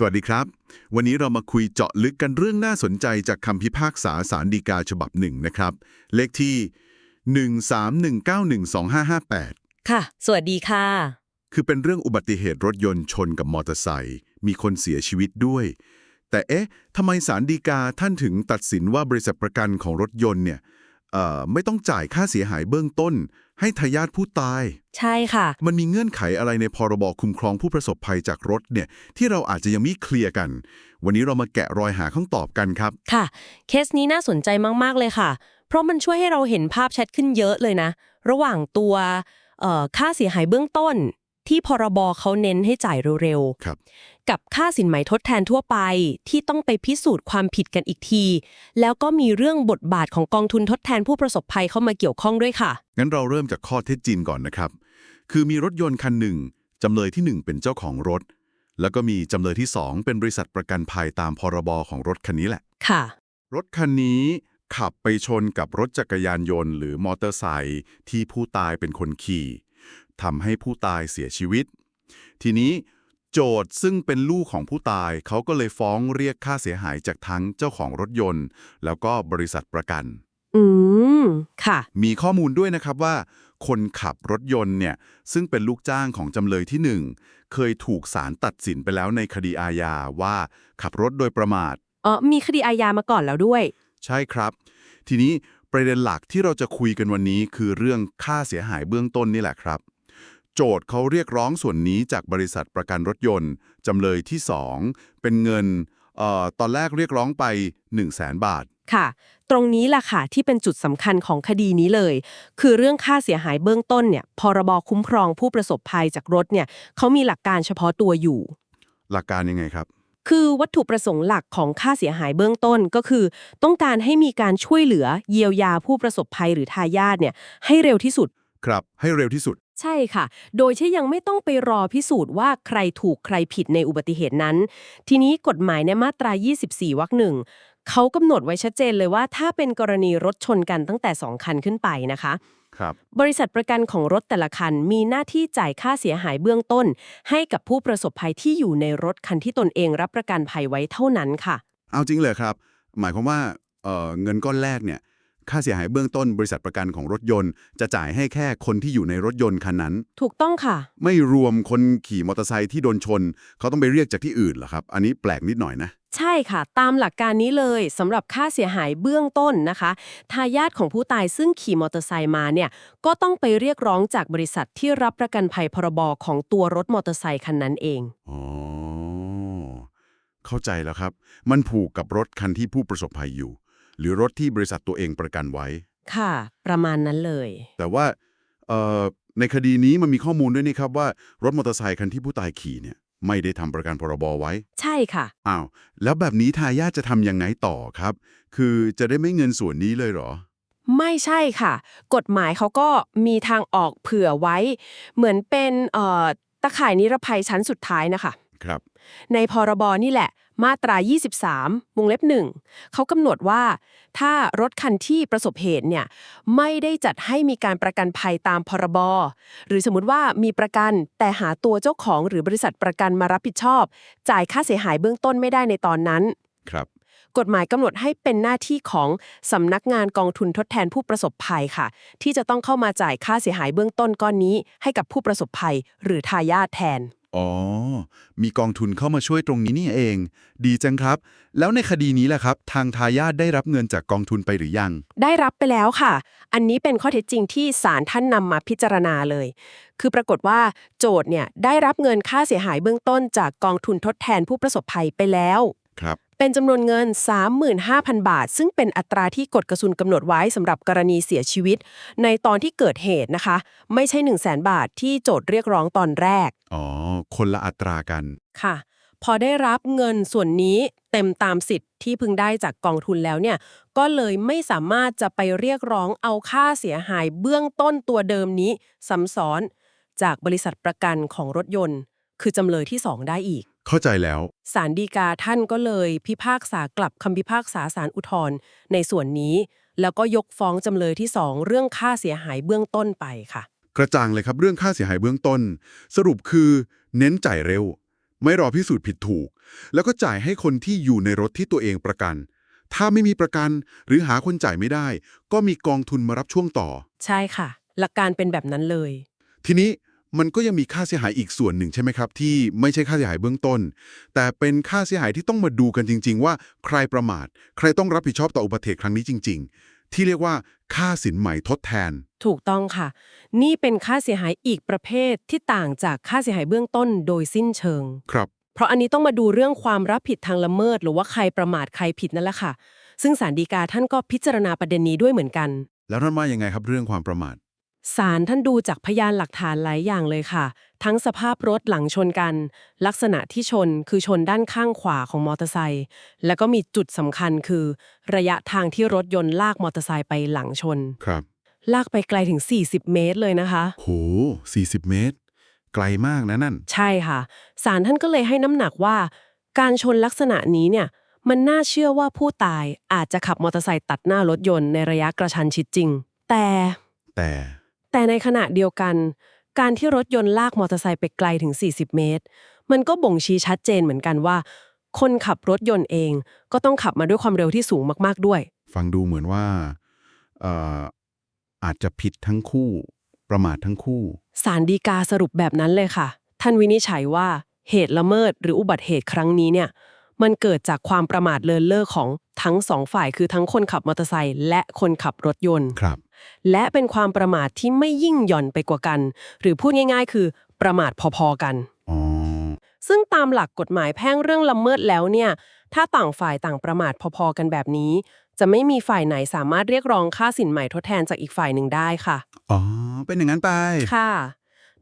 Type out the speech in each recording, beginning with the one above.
สวัสดีครับ วันนี้เรามาคุยเจาะลึกกันเรื่องน่าสนใจจากคำพิพากษาสารดีกาฉบับหนึ่งนะครับ เลขที่ 131912558 ค่ะ สวัสดีค่ะ คือเป็นเรื่องอุบัติเหตุรถยนต์ชนกับมอเตอร์ไซค์มีคนเสียชีวิตด้วย แต่เอ๊ะทำไมสารดีกาท่านถึงตัดสินว่าบริษัทประกันของรถยนต์เนี่ยเอ่อ ไม่ต้องจ่ายค่าเสียหายเบื้องต้น ให้ทายาทผู้ตาย ใช่ค่ะ มันมีเงื่อนไขอะไรในพรบคุ้มครองผู้ประสบภัยจากรถเนี่ยที่เราอาจจะยังไม่เคลียร์กัน วันนี้เรามาแกะรอยหาคำตอบกันครับ ค่ะ เคสนี้น่าสนใจมาก ๆ เลยค่ะ เพราะมันช่วยให้เราเห็นภาพชัดขึ้นเยอะเลยนะ ระหว่างตัวเอ่อค่าเสียหายเบื้องต้น ที่พรบเขาเน้นให้จ่ายเร็วครับๆกับค่าสินไหมทดแทนทั่วไปที่ต้องไปพิสูจน์ความผิดกันอีกที แล้วก็มีเรื่องบทบาทของกองทุนทดแทนผู้ประสบภัยเข้ามาเกี่ยวข้องด้วยค่ะ งั้นเราเริ่มจากข้อเท็จจริงก่อนนะครับ คือมีรถยนต์คันหนึ่งจำเลยที่หนึ่งเป็นเจ้าของรถ แล้วก็มีจำเลยที่สองเป็นบริษัทประกันภัยตามพรบของรถคันนี้แหละ ค่ะ รถคันนี้ขับไปชนกับรถจักรยานยนต์ หรือมอเตอร์ไซค์ที่ผู้ตายเป็นคนขี่ ทำให้ผู้ตายเสียชีวิต ทีนี้โจทย์ซึ่งเป็นลูกของผู้ตายเขาก็เลยฟ้องเรียกค่าเสียหายจากทั้งเจ้าของรถยนต์ แล้วก็บริษัทประกัน อืม ค่ะ มีข้อมูลด้วยนะครับว่า คนขับรถยนต์เนี่ย ซึ่งเป็นลูกจ้างของจำเลยที่หนึ่งเคยถูกศาลตัดสินไปแล้วในคดีอาญาว่าขับรถโดยประมาทอ๋อมีคดีอาญามาก่อนแล้วด้วย ใช่ครับ ทีนี้ประเด็นหลักที่เราจะคุยกันวันนี้คือเรื่องค่าเสียหายเบื้องต้นนี่แหละครับ โจทย์เขาเรียกร้องส่วนนี้จากบริษัทประกันรถยนต์ จำเลยที่ 2 เป็นเงินเอ่อตอนแรกเรียกร้องไป 1 0 0 0 0แสนบาท ค่ะ ตรงนี้แหละค่ะที่เป็นจุดสำคัญของคดีนี้เลย คือเรื่องค่าเสียหายเบื้องต้นเนี่ยพรบคุ้มครองผู้ประสบภัยจากรถเนี่ยเขามีหลักการเฉพาะตัวอยู่ หลักการยังไงครับ คือวัตถุประสงค์หลักของค่าเสียหายเบื้องต้นก็คือ ต้องการให้มีการช่วยเหลือเยียวยาผู้ประสบภัยหรือทายาทเนี่ยให้เร็วที่สุด ครับ ให้เร็วที่สุด ใช่ค่ะ โดยที่ยังไม่ต้องไปรอพิสูจน์ว่าใครถูกใครผิดในอุบัติเหตุนั้น ทีนี้กฎหมายในมาตรา 24 วรรคหนึ่งเขากำหนดไว้ชัดเจนเลยว่า ถ้าเป็นกรณีรถชนกันตั้งแต่ 2 คันขึ้นไปนะคะ ครับ บริษัทประกันของรถแต่ละคันมีหน้าที่จ่ายค่าเสียหายเบื้องต้น ให้กับผู้ประสบภัยที่อยู่ในรถคันที่ตนเองรับประกันภัยไว้เท่านั้นค่ะ เอาจริงเลยครับ หมายความว่าเอ่อเงินก้อนแรกเนี่ย ค่าเสียหายเบื้องต้นบริษัทประกันของรถยนต์ จะจ่ายให้แค่คนที่อยู่ในรถยนต์คันนั้น ถูกต้องค่ะ ไม่รวมคนขี่มอเตอร์ไซค์ที่โดนชน เขาต้องไปเรียกจากที่อื่นเหรอครับ อันนี้แปลกนิดหน่อยนะ ใช่ค่ะ ตามหลักการนี้เลยสำหรับค่าเสียหายเบื้องต้นนะคะทายาทของผู้ตายซึ่งขี่มอเตอร์ไซค์มาเนี่ยก็ต้องไปเรียกร้องจากบริษัทที่รับประกันภัยพรบของตัวรถมอเตอร์ไซค์คันนั้นเองอ๋อเข้าใจแล้วครับ มันผูกกับรถคันที่ผู้ประสบภัยอยู่ หรือรถที่บริษัทตัวเองประกันไว้ ค่ะ ประมาณนั้นเลย แต่ว่าเอ่อในคดีนี้มันมีข้อมูลด้วยนี่ครับว่า รถมอเตอร์ไซค์คันที่ผู้ตายขี่เนี่ย ไม่ได้ทำประกันพรบไว้ ใช่ค่ะอ้าวแล้วแบบนี้ทายาทจะทำยังไงต่อครับ คือจะได้ไม่เงินส่วนนี้เลยเหรอ ไม่ใช่ค่ะ กฎหมายเขาก็มีทางออกเผื่อไว้ เหมือนเป็นเอ่อตะข่ายนิรภัยชั้นสุดท้ายนะคะ ครับ ในพรบนี่แหละ มาตรา 23 วงเล็บหนึ่งเขากำหนดว่า ถ้ารถคันที่ประสบเหตุเนี่ยไม่ได้จัดให้มีการประกันภัยตามพรบหรือสมมติว่ามีประกันแต่หาตัวเจ้าของหรือบริษัทประกันมารับผิดชอบ จ่ายค่าเสียหายเบื้องต้นไม่ได้ในตอนนั้น ครับ กฎหมายกำหนดให้เป็นหน้าที่ของสำนักงานกองทุนทดแทนผู้ประสบภัยค่ะ ที่จะต้องเข้ามาจ่ายค่าเสียหายเบื้องต้นก้อนนี้ ให้กับผู้ประสบภัย หรือทายาทแทน อ๋อ มีกองทุนเข้ามาช่วยตรงนี้นี่เอง ดีจังครับ แล้วในคดีนี้แหละครับ ทางทายาทได้รับเงินจากกองทุนไปหรือยัง ได้รับไปแล้วค่ะ อันนี้เป็นข้อเท็จจริงที่ศาลท่านนำมาพิจารณาเลย คือปรากฏว่าโจทย์เนี่ยได้รับเงินค่าเสียหายเบื้องต้นจากกองทุนทดแทนผู้ประสบภัยไปแล้ว ครับ เป็นจำนวนเงิน 35,000 บาท ซึ่งเป็นอัตราที่กฎกระทรวงกำหนดไว้สำหรับกรณีเสียชีวิต ในตอนที่เกิดเหตุนะคะ ไม่ใช่ 1 0 0 0 0แบาทที่โจทย์เรียกร้องตอนแรก อ๋อ คนละอัตรากัน ค่ะ พอได้รับเงินส่วนนี้เต็มตามสิทธิ์ที่พึงได้จากกองทุนแล้วเนี่ย ก็เลยไม่สามารถจะไปเรียกร้องเอาค่าเสียหายเบื้องต้นตัวเดิมนี้ซ้ำซ้อน จากบริษัทประกันของรถยนต์ คือจำเลยที่2ได้อีก เข้าใจแล้วศาลฎีกาท่านก็เลยพิพากษากลับคำพิพากษาศาลอุทธรณ์ในส่วนนี้ แล้วก็ยกฟ้องจำเลยที่2เรื่องค่าเสียหายเบื้องต้นไปค่ะ กระจ่างเลยครับเรื่องค่าเสียหายเบื้องต้น สรุปคือเน้นจ่ายเร็ว ไม่รอพิสูจน์ผิดถูก แล้วก็จ่ายให้คนที่อยู่ในรถที่ตัวเองประกัน ถ้าไม่มีประกันหรือหาคนจ่ายไม่ได้ ก็มีกองทุนมารับช่วงต่อ ใช่ค่ะ หลักการเป็นแบบนั้นเลย ทีนี้ มันก็ยังมีค่าเสียหายอีกส่วนหนึ่งใช่ไหมครับ ที่ไม่ใช่ค่าเสียหายเบื้องต้น แต่เป็นค่าเสียหายที่ต้องมาดูกันจริง ๆ ว่าใครประมาท ใครต้องรับผิดชอบต่ออุบัติเหตุครั้งนี้จริง ๆ ที่เรียกว่าค่าสินใหม่ทดแทน ถูกต้องค่ะ นี่เป็นค่าเสียหายอีกประเภทที่ต่างจากค่าเสียหายเบื้องต้นโดยสิ้นเชิง ครับ เพราะอันนี้ต้องมาดูเรื่องความรับผิดทางละเมิด หรือว่าใครประมาทใครผิดนั่นแหละค่ะ ซึ่งศาลฎีกาท่านก็พิจารณาประเด็นนี้ด้วยเหมือนกัน แล้วท่านว่ายังไงครับเรื่องความประมาท ศาลท่านดูจากพยานหลักฐานหลายอย่างเลยค่ะ ทั้งสภาพรถหลังชนกัน ลักษณะที่ชนคือชนด้านข้างขวาของมอเตอร์ไซค์แล้วก็มีจุดสำคัญคือ ระยะทางที่รถยนต์ลากมอเตอร์ไซค์ไปหลังชน ครับ ลากไปไกลถึง 40 เมตรเลยนะคะ โห40 เมตร ไกลมากนะนั่น ใช่ค่ะศาลท่านก็เลยให้น้ำหนักว่า การชนลักษณะนี้เนี่ย มันน่าเชื่อว่าผู้ตายอาจจะขับมอเตอร์ไซค์ตัดหน้ารถยนต์ในระยะกระชันชิดจริง แต่แต่ แต่ในขณะเดียวกัน การที่รถยนต์ลากมอเตอร์ไซค์ไปไกลถึง 40 เมตร มันก็บ่งชี้ชัดเจนเหมือนกันว่า คนขับรถยนต์เองก็ต้องขับมาด้วยความเร็วที่สูงมาก ๆด้วย ฟังดูเหมือนว่าเอ่ออาจจะผิดทั้งคู่ ประมาททั้งคู่ศาลฎีกาสรุปแบบนั้นเลยค่ะ ท่านวินิจฉัยว่าเหตุละเมิดหรืออุบัติเหตุครั้งนี้เนี่ย มันเกิดจากความประมาทเลินเล่อของทั้งสองฝ่ายคือทั้งคนขับมอเตอร์ไซค์และคนขับรถยนต์ ครับ และเป็นความประมาทที่ไม่ยิ่งหย่อนไปกว่ากัน หรือพูดง่าย ๆ คือ ประมาทพอๆกันอ๋อซึ่งตามหลักกฎหมายแพ่งเรื่องละเมิดแล้วเนี่ย ถ้าต่างฝ่ายต่างประมาทพอๆกันแบบนี้ จะไม่มีฝ่ายไหนสามารถเรียกร้องค่าสินใหม่ทดแทนจากอีกฝ่ายหนึ่งได้ค่ะ อ๋อ เป็นอย่างนั้นไป ค่ะ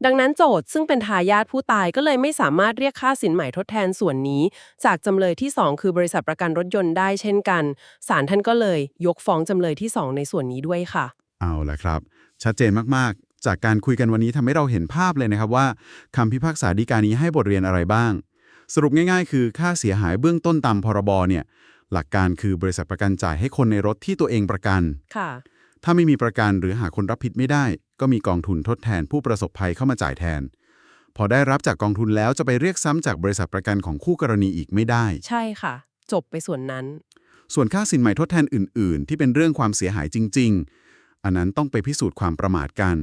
ดังนั้นโจทย์ซึ่งเป็นทายาทผู้ตายก็เลยไม่สามารถเรียกค่าสินใหม่ทดแทนส่วนนี้ จากจำเลยที่ 2 คือบริษัทประกันรถยนต์ได้เช่นกัน ศาลท่านก็เลยยกฟ้องจำเลยที่ 2 ในส่วนนี้ด้วยค่ะ เอาละครับ ชัดเจนมากๆ จากการคุยกันวันนี้ทำให้เราเห็นภาพเลยนะครับว่าคำพิพากษาฎีกานี้ให้บทเรียนอะไรบ้าง สรุปง่ายๆ คือค่าเสียหายเบื้องต้นตามพรบเนี่ยหลักการคือบริษัทประกันจ่ายให้คนในรถที่ตัวเองประกัน ค่ะ ถ้าไม่มีประกันหรือหาคนรับผิดไม่ได้ ก็มีกองทุนทดแทนผู้ประสบภัยเข้ามาจ่ายแทน พอได้รับจากกองทุนแล้วจะไปเรียกซ้ำจากบริษัทประกันของคู่กรณีอีกไม่ได้ ใช่ค่ะ จบไปส่วนนั้น ส่วนค่าสินใหม่ทดแทนอื่น ๆ ที่เป็นเรื่องความเสียหายจริงๆ อันนั้นต้องไปพิสูจน์ความประมาทกัน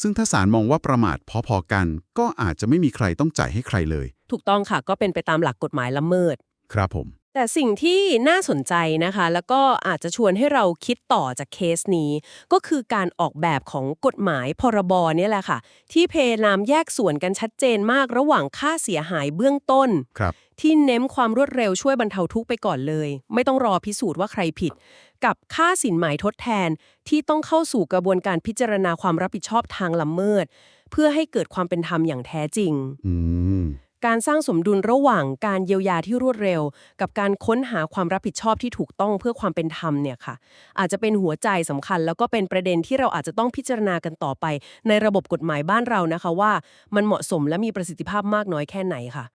ซึ่งถ้าศาลมองว่าประมาทพอๆกัน ก็อาจจะไม่มีใครต้องจ่ายให้ใครเลย ถูกต้องค่ะก็เป็นไปตามหลักกฎหมายละเมิด ครับผม แต่สิ่งที่น่าสนใจนะคะ แล้วก็อาจจะชวนให้เราคิดต่อจากเคสนี้ ก็คือการออกแบบของกฎหมายพรบเนี่ยแหละค่ะ ที่เพนามแยกส่วนกันชัดเจนมากระหว่างค่าเสียหายเบื้องต้น ครับ ที่เน้นความรวดเร็วช่วยบรรเทาทุกข์ไปก่อนเลย ไม่ต้องรอพิสูจน์ว่าใครผิด กับค่าสินไหมทดแทนที่ต้องเข้าสู่กระบวนการพิจารณาความรับผิดชอบทางละเมิด เพื่อให้เกิดความเป็นธรรมอย่างแท้จริง อืม การสร้างสมดุลระหว่างการเยียวยาที่รวดเร็ว กับการค้นหาความรับผิดชอบที่ถูกต้องเพื่อความเป็นธรรมเนี่ยค่ะ อาจจะเป็นหัวใจสำคัญ แล้วก็เป็นประเด็นที่เราอาจจะต้องพิจารณากันต่อไป ในระบบกฎหมายบ้านเรานะคะว่า มันเหมาะสมและมีประสิทธิภาพมากน้อยแค่ไหนค่ะ